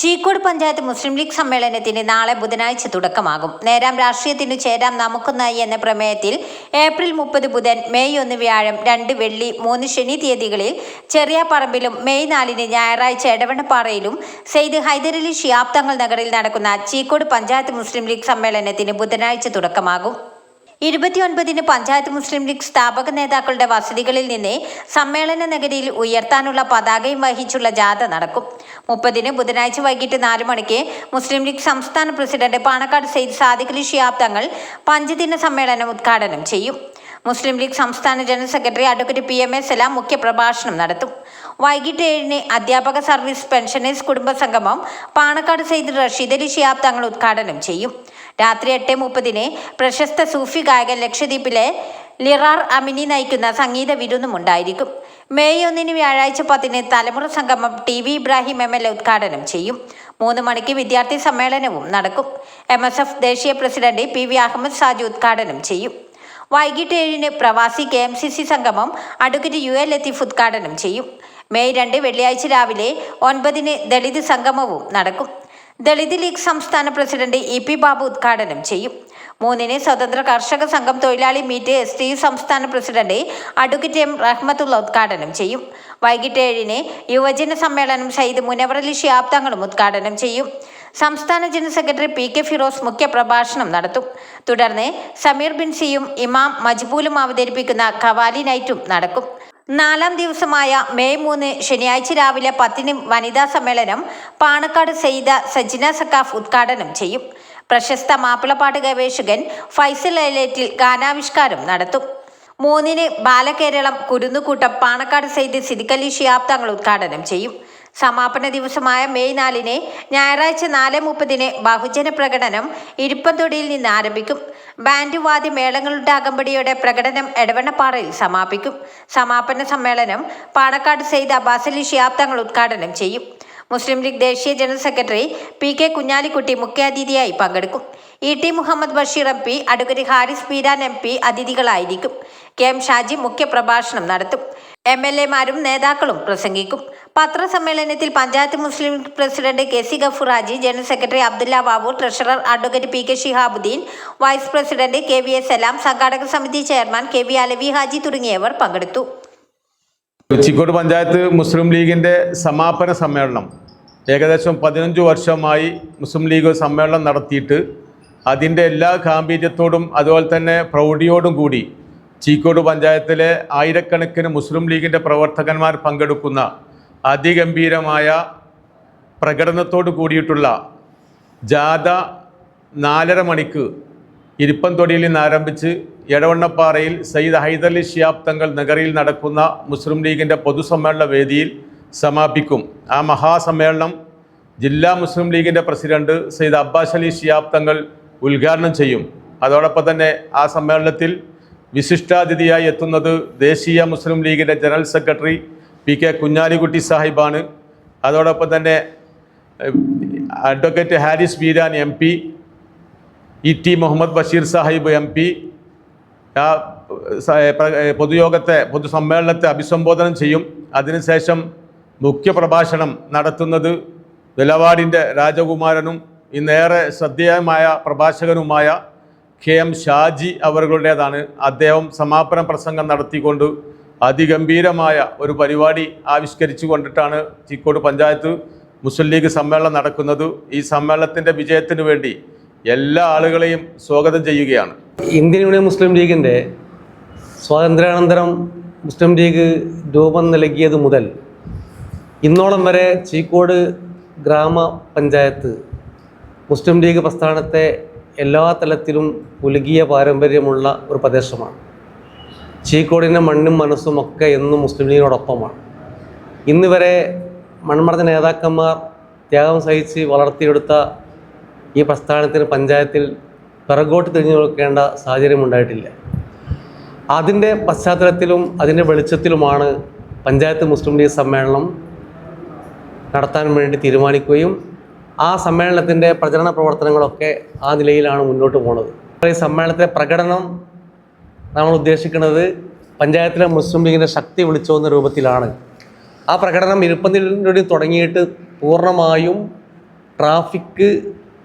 ചീക്കോട് പഞ്ചായത്ത് മുസ്ലിം league സമ്മേളനത്തിന് നാളെ ബുധനാഴ്ച തുടക്കമാകും. നേരാം രാഷ്ട്രീയത്തിന് ചേരാം നമുക്കൊന്നായി എന്ന പ്രമേയത്തിൽ ഏപ്രിൽ മുപ്പത് ബുധൻ മെയ് ഒന്ന് വ്യാഴം രണ്ട് വെള്ളി മൂന്ന് ശനി തീയതികളിൽ ചെറിയ പറമ്പിലും മെയ് നാലിന് ഞായറാഴ്ച എടവണ്ണപ്പാറയിലും സെയ്ദ് ഹൈദരലി ഷിയാബ് തങ്ങൾ നഗറിൽ നടക്കുന്ന ചീക്കോട് പഞ്ചായത്ത് മുസ്ലിം ലീഗ് സമ്മേളനത്തിന് ബുധനാഴ്ച തുടക്കമാകും. ഇരുപത്തിയൊൻപതിന് പഞ്ചായത്ത് മുസ്ലിം ലീഗ് സ്ഥാപക നേതാക്കളുടെ വസതികളിൽ നിന്ന് സമ്മേളന നഗരിയിൽ ഉയർത്താനുള്ള പതാകയും വഹിച്ചുള്ള ജാഥ നടക്കും. മുപ്പതിന് ബുധനാഴ്ച വൈകിട്ട് നാല് മണിക്ക് മുസ്ലിം ലീഗ് സംസ്ഥാന പ്രസിഡന്റ് പാണക്കാട് സെയ്ദ് സാദിഖ് അലി ഷിയാബ് തങ്ങൾ പഞ്ചദിന സമ്മേളനം ഉദ്ഘാടനം ചെയ്യും. മുസ്ലിം ലീഗ് സംസ്ഥാന general secretary advocate P M S Salam മുഖ്യപ്രഭാഷണം നടത്തും. വൈകിട്ട് ഏഴിന് അധ്യാപക സർവീസ് പെൻഷനേഴ്സ് കുടുംബ സംഗമം പാണക്കാട് സെയ്ദ് റഷീദ് അലി ഷിയാബ് തങ്ങൾ ഉദ്ഘാടനം ചെയ്യും. രാത്രി എട്ട് മുപ്പതിന് പ്രശസ്ത സൂഫി ഗായകൻ ലക്ഷദ്വീപിലെ ലിറാർ അമിനി നയിക്കുന്ന സംഗീത വിരുന്നും ഉണ്ടായിരിക്കും മെയ് ഒന്നിന് വ്യാഴാഴ്ച പത്തിന് തലമുറ സംഗമം T V Ibrahim M L A ഉദ്ഘാടനം ചെയ്യും. മൂന്ന് മണിക്ക് വിദ്യാർത്ഥി സമ്മേളനവും നടക്കും. എം എസ് എഫ് ദേശീയ president P V Ahammed Saju ഉദ്ഘാടനം ചെയ്യും. വൈകിട്ട് ഏഴിന് Pravasi K M C C സംഗമം അഡ്വക്കേറ്റ് യു എൽ ലത്തീഫ് ഉദ്ഘാടനം ചെയ്യും. മെയ് രണ്ട് വെള്ളിയാഴ്ച രാവിലെ ഒൻപതിന് ദളിത് സംഗമവും നടക്കും. ദളിത് ലീഗ് സംസ്ഥാന പ്രസിഡന്റ് ഇ പി ബാബു ഉദ്ഘാടനം ചെയ്യും. മൂന്നിന് സ്വതന്ത്ര കർഷക സംഘം തൊഴിലാളി മീറ്റ് എസ് ടി സംസ്ഥാന പ്രസിഡന്റ് അഡ്വക്കേറ്റ് എം റഹ്മത്തുള്ള ഉദ്ഘാടനം ചെയ്യും. വൈകിട്ട് ഏഴിന് യുവജന സമ്മേളനം സയ്യിദ് മുനവറലി ഷിയാബ് തങ്ങളും ഉദ്ഘാടനം ചെയ്യും. സംസ്ഥാന general secretary P K Firoz മുഖ്യപ്രഭാഷണം നടത്തും. തുടർന്ന് സമീർ ബിൻ സിയും ഇമാം മജ്ബൂലും അവതരിപ്പിക്കുന്ന ഖവാലി നൈറ്റും നടക്കും. നാലാം ദിവസമായ മെയ് മൂന്ന് ശനിയാഴ്ച രാവിലെ പത്തിന് വനിതാ സമ്മേളനം പാണക്കാട് സെയ്ത സജിന സക്കാഫ് ഉദ്ഘാടനം ചെയ്യും. പ്രശസ്ത മാപ്പിളപ്പാട്ട് ഗവേഷകൻ ഫൈസൽ എലേറ്റിൽ ഗാനാവിഷ്കാരം നടത്തും. മൂന്നിന് ബാലകേരളം കുരുന്നുകൂട്ടം പാണക്കാട് സെയ്ദ് സിദിക്കലി ഷിയാബ് തങ്ങൾ ഉദ്ഘാടനം ചെയ്യും. സമാപന ദിവസമായ മെയ് നാലിന് ഞായറാഴ്ച നാല് മുപ്പതിന് ബഹുജന പ്രകടനം ഇരിപ്പന്തൊടിയിൽ നിന്ന് ആരംഭിക്കും. ബാൻഡ് വാദ്യ മേളങ്ങളുടെ അകമ്പടിയോടെ പ്രകടനം എടവണ്ണപ്പാറയിൽ സമാപിക്കും. സമാപന സമ്മേളനം പാണക്കാട് സെയ്ദ് അബ്ബാസ് അലി ഷിയാബ് തങ്ങൾ ഉദ്ഘാടനം ചെയ്യും. മുസ്ലിം ലീഗ് ദേശീയ general secretary P K Kunhalikutty മുഖ്യാതിഥിയായി പങ്കെടുക്കും. E T Muhammad Basheer M P advocate Haris Beeran M P അതിഥികളായിരിക്കും. K M Shaji മുഖ്യപ്രഭാഷണം നടത്തും. എം എൽ എമാരും നേതാക്കളും പ്രസംഗിക്കും. പത്രസമ്മേളനത്തിൽ panchayat Muslim president K C Gafoor Haji general secretary Abdulla Babu treasurer advocate P K Shihabuddin vice president K V S Salam സംഘാടക സമിതി chairman K V Alavi Haji തുടങ്ങിയവർ പങ്കെടുത്തു. ചീക്കോട് പഞ്ചായത്ത് മുസ്ലിം ലീഗിന്റെ സമാപന സമ്മേളനം. ഏകദേശം പതിനഞ്ച് വർഷമായി മുസ്ലിം ലീഗ് സമ്മേളനം നടത്തിയിട്ട് അതിന്റെ എല്ലാ ഗാംഭീര്യത്തോടും അതുപോലെ തന്നെ പ്രൗഢിയോടും കൂടി ചീക്കോട് പഞ്ചായത്തിലെ ആയിരക്കണക്കിന് മുസ്ലിം ലീഗിന്റെ പ്രവർത്തകന്മാർ പങ്കെടുക്കുന്ന അതിഗംഭീരമായ പ്രകടനത്തോട് കൂടിയിട്ടുള്ള ജാഥ നാലര മണിക്ക് ഇരിപ്പന്തൊടിയിൽ നിന്ന് ആരംഭിച്ച് എടവണ്ണപ്പാറയിൽ സയ്യിദ് ഹൈദർലി ഷിയാബ് തങ്ങൾ നഗറിയിൽ നടക്കുന്ന മുസ്ലിം ലീഗിന്റെ പൊതുസമ്മേളന വേദിയിൽ സമാപിക്കും. ആ മഹാസമ്മേളനം ജില്ലാ മുസ്ലിം ലീഗിന്റെ പ്രസിഡന്റ് സയ്യിദ് അബ്ബാസ് അലി ഷിയാബ് തങ്ങൾ ഉദ്ഘാടനം ചെയ്യും. അതോടൊപ്പം തന്നെ ആ സമ്മേളനത്തിൽ വിശിഷ്ടാതിഥിയായി എത്തുന്നത് ദേശീയ മുസ്ലിം ലീഗിന്റെ general secretary P K Kunhalikutty സാഹിബാണ്. അതോടൊപ്പം തന്നെ advocate Haris Beeran M P E T Muhammad Basheer Sahib M P ആ പൊതുയോഗത്തെ പൊതുസമ്മേളനത്തെ അഭിസംബോധന ചെയ്യും. അതിനുശേഷം മുഖ്യപ്രഭാഷണം നടത്തുന്നത് വിലവാടിന്റെ രാജകുമാരനും ഇന്നേറെ ശ്രദ്ധേയമായ പ്രഭാഷകനുമായ കെ എം ഷാജി അവരുടേതാണ്. അദ്ദേഹം സമാപന പ്രസംഗം നടത്തിക്കൊണ്ട് അതിഗംഭീരമായ ഒരു പരിപാടി ആവിഷ്കരിച്ചു കൊണ്ടിട്ടാണ് ചിക്കോട് പഞ്ചായത്ത് മുസ്ലിം ലീഗ് സമ്മേളനം നടക്കുന്നത്. ഈ സമ്മേളനത്തിന്റെ വിജയത്തിന് വേണ്ടി എല്ലാ ആളുകളെയും സ്വാഗതം ചെയ്യുകയാണ്. ഇന്ത്യൻ യൂണിയൻ മുസ്ലിം ലീഗിന്റെ സ്വാതന്ത്ര്യാനന്തരം മുസ്ലിം ലീഗ് രൂപം നൽകിയത് മുതൽ ഇന്നോളം വരെ ചീക്കോട് ഗ്രാമപഞ്ചായത്ത് മുസ്ലിം ലീഗ് പ്രസ്ഥാനത്തെ എല്ലാ തലത്തിലും പുലുകിയ പാരമ്പര്യമുള്ള ഒരു പ്രദേശമാണ്. ചീക്കോടിന്റെ മണ്ണും മനസ്സും ഒക്കെ എന്നും മുസ്ലിം ലീഗിനോടൊപ്പമാണ്. ഇന്ന് വരെ മൺമറഞ്ഞ നേതാക്കന്മാർ ത്യാഗം സഹിച്ച് വളർത്തിയെടുത്ത ഈ പ്രസ്ഥാനത്തിന് പഞ്ചായത്തിൽ പിറകോട്ട് തിരിഞ്ഞു നോക്കേണ്ട സാഹചര്യം ഉണ്ടായിട്ടില്ല. അതിന്റെ പശ്ചാത്തലത്തിലും അതിന്റെ വെളിച്ചത്തിലുമാണ് പഞ്ചായത്ത് മുസ്ലിം ലീഗ് സമ്മേളനം നടത്താൻ വേണ്ടി തീരുമാനിക്കുകയും ആ സമ്മേളനത്തിന്റെ പ്രചരണ പ്രവർത്തനങ്ങളൊക്കെ ആ നിലയിലാണ് മുന്നോട്ട് പോണത്. ഈ സമ്മേളനത്തിലെ പ്രകടനം നമ്മൾ ഉദ്ദേശിക്കുന്നത് പഞ്ചായത്തിലെ മുസ്ലിം ലീഗിന്റെ ശക്തി വിളിച്ചോന്ന രൂപത്തിലാണ്. ആ പ്രകടനം ഇരുപ്പന്തിലൂടെ തുടങ്ങിയിട്ട് പൂർണമായും ട്രാഫിക്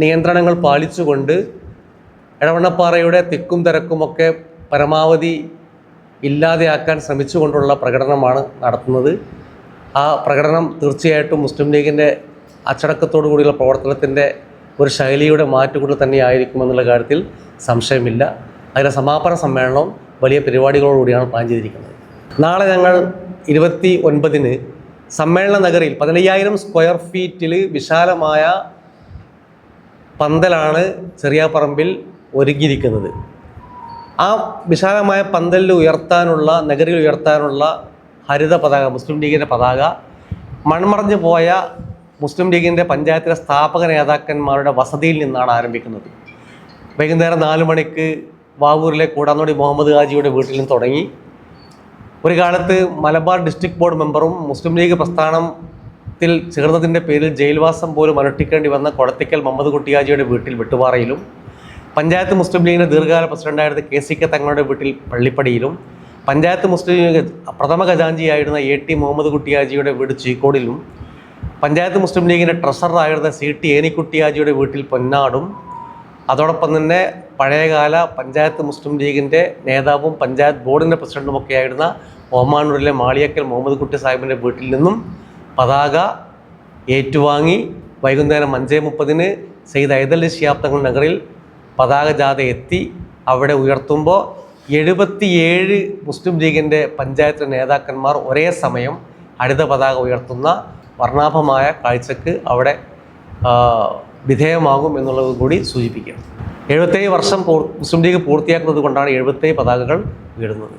നിയന്ത്രണങ്ങൾ പാലിച്ചുകൊണ്ട് എടവണ്ണപ്പാറയുടെ തിക്കും തിരക്കുമൊക്കെ പരമാവധി ഇല്ലാതെയാക്കാൻ ശ്രമിച്ചുകൊണ്ടുള്ള പ്രകടനമാണ് നടത്തുന്നത്. ആ പ്രകടനം തീർച്ചയായിട്ടും മുസ്ലിം ലീഗിന്റെ അച്ചടക്കത്തോടു കൂടിയുള്ള പ്രവർത്തനത്തിന്റെ ഒരു ശൈലിയുടെ മാറ്റുകൊണ്ട് തന്നെയായിരിക്കുമെന്നുള്ള കാര്യത്തിൽ സംശയമില്ല. അതിന്റെ സമാപന സമ്മേളനവും വലിയ പരിപാടികളോടുകൂടിയാണ് പ്ലാൻ ചെയ്തിരിക്കുന്നത്. നാളെ ഞങ്ങൾ ഇരുപത്തി ഒൻപതിന് സമ്മേളന നഗരിയിൽ പതിനയ്യായിരം സ്ക്വയർ ഫീറ്റിൽ വിശാലമായ പന്തലാണ് ചെറിയ പറമ്പിൽ ഒരുങ്ങിയിരിക്കുന്നത്. ആ വിശാലമായ പന്തലിൽ ഉയർത്താനുള്ള നഗരിൽ ഉയർത്താനുള്ള ഹരിത പതാക മുസ്ലിം ലീഗിന്റെ പതാക മൺമറഞ്ഞു പോയ മുസ്ലിം ലീഗിന്റെ പഞ്ചായത്തിലെ സ്ഥാപക നേതാക്കന്മാരുടെ വസതിയിൽ നിന്നാണ് ആരംഭിക്കുന്നത്. വൈകുന്നേരം നാല് മണിക്ക് വാവൂരിലെ കൂടാന്നോടി മുഹമ്മദ് ഹാജിയുടെ വീട്ടിൽ നിന്ന് തുടങ്ങി. ഒരു കാലത്ത് മലബാർ ഡിസ്ട്രിക്ട് ബോർഡ് മെമ്പറും മുസ്ലിം ലീഗ് പ്രസ്ഥാനത്തിൽ ചേർന്നതിന്റെ പേരിൽ ജയിൽവാസം പോലും അനുഷ്ഠിക്കേണ്ടി വന്ന കൊടത്തിക്കൽ മുഹമ്മദ് കുട്ടിയാജിയുടെ വീട്ടിൽ വെട്ടുപാറയിലും പഞ്ചായത്ത് മുസ്ലിം ലീഗിന്റെ ദീർഘകാല പ്രസിഡന്റായിരുന്ന കെ സി കെ തങ്ങളുടെ വീട്ടിൽ പള്ളിപ്പടിയിലും പഞ്ചായത്ത് മുസ്ലിം ലീഗ് പ്രഥമ ഖജാഞ്ചിയായിരുന്ന എ ടി മുഹമ്മദ് കുട്ടിയാജിയുടെ വീട് ചീക്കോടിലും പഞ്ചായത്ത് മുസ്ലിം ലീഗിന്റെ ട്രഷററായിരുന്ന സി ടി ഏനിക്കുട്ടിയാജിയുടെ വീട്ടിൽ പൊന്നാടും അതോടൊപ്പം തന്നെ പഴയകാല പഞ്ചായത്ത് മുസ്ലിം ലീഗിന്റെ നേതാവും പഞ്ചായത്ത് ബോർഡിന്റെ പ്രസിഡന്റുമൊക്കെയായിരുന്ന ഓമാനൂരിലെ മാളിയക്കൽ മുഹമ്മദ് കുട്ടി സാഹിബിന്റെ വീട്ടിൽ നിന്നും പതാക ഏറ്റുവാങ്ങി വൈകുന്നേരം അഞ്ചേ മുപ്പതിന് സെയ്ദ് ഐദലി ശിയാബ് തങ്ങൾ നഗറിൽ പതാക ജാഥ എത്തി. അവിടെ ഉയർത്തുമ്പോൾ എഴുപത്തിയേഴ് മുസ്ലിം ലീഗിന്റെ പഞ്ചായത്ത് നേതാക്കന്മാർ ഒരേ സമയം ഹരിത പതാക ഉയർത്തുന്ന വർണാഭമായ കാഴ്ചക്ക് അവിടെ വിധേയമാകും എന്നുള്ളത് കൂടി സൂചിപ്പിക്കുക എഴുപത്തേഴ് വർഷം മുസ്ലിം ലീഗ് പൂർത്തിയാക്കുന്നത് കൊണ്ടാണ് എഴുപത്തേഴ് പതാകകൾ വീഴുന്നത്